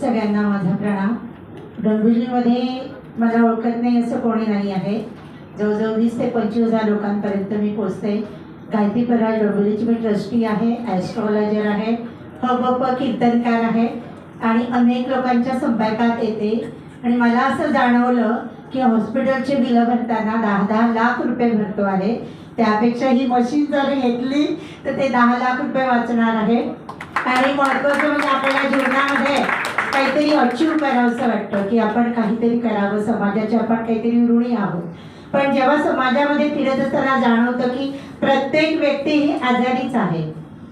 सगळ्यांना माझा प्रणाम. डोंबिवलीमध्ये मला ओळखत नाही असं कोणी नाही आहे. जवळजवळ वीस ते पंचवीस हजार लोकांपर्यंत मी पोचते गायत्री पराळ डोंबिवलीची मी ट्रस्टी आहे ॲस्ट्रॉलॉजर आहे हबप कीर्तनकार आहे आणि अनेक लोकांच्या संपर्कात येते. आणि मला असं जाणवलं की हॉस्पिटलचे बिलं भरताना दहा दहा लाख रुपये भरतो आहे. त्यापेक्षा ही मशीन जर घेतली तर ते दहा लाख रुपये वाचणार आहे. आणि महत्त्वाचं म्हणजे आपल्या जीवनामध्ये काहीतरी अचीव करावंसं वाटतं की आपण काहीतरी करावं समाजाचे आपण काहीतरी ऋणी आहोत. पण जेव्हा समाजामध्ये फिरत असताना जाणवतं की प्रत्येक व्यक्ती ही आजारीच आहे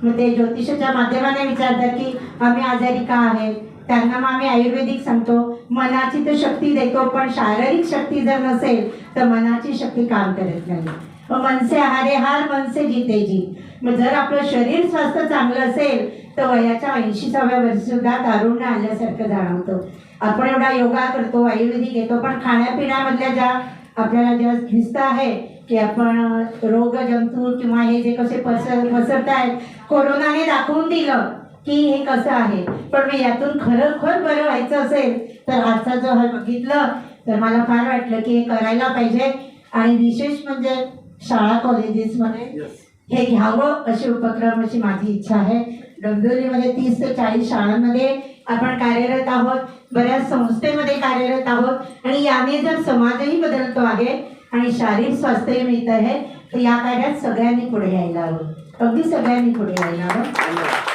मग ते ज्योतिषाच्या माध्यमाने विचारतात की आम्ही आजारी का आहे? त्यांना मग आम्ही आयुर्वेदिक सांगतो मनाची तर शक्ती देतो पण शारीरिक शक्ती जर नसेल तर मनाची शक्ती काम करत नाही. मनसे हारे हार मनसे जिते जी मग जर आपलं शरीर स्वास्थ्य चांगलं असेल तर वयाच्या ऐंशीसाव्या वर्षी सुद्धा दारुण आल्यासारखं जाणवतं. आपण एवढा योगा करतो आयुर्वेदिक घेतो पण खाण्यापिण्यामधल्या ज्या आपल्याला ज्या दिसतं आहे की आपण रोग जंतू किंवा हे जे कसे पसर पसरत आहेत कोरोनाने दाखवून दिलं की हे कसं आहे. पण मी यातून खरोखर बरं व्हायचं असेल तर आजचा जो हा बघितलं तर मला फार वाटलं की हे करायला पाहिजे. आणि विशेष म्हणजे शाळा कॉलेजेसमध्ये हे घ्यावं अशी उपक्रम अशी माझी इच्छा आहे. डोंबिवलीमध्ये तीस ते चाळीस शाळांमध्ये आपण कार्यरत आहोत. बऱ्याच संस्थेमध्ये कार्यरत आहोत. आणि याने जर समाजही बदलतो आहे आणि शारीरिक स्वास्थ्यही मिळत आहे तर या कार्यात सगळ्यांनी पुढे यायला हवं. अगदी सगळ्यांनी पुढे यायला हवं.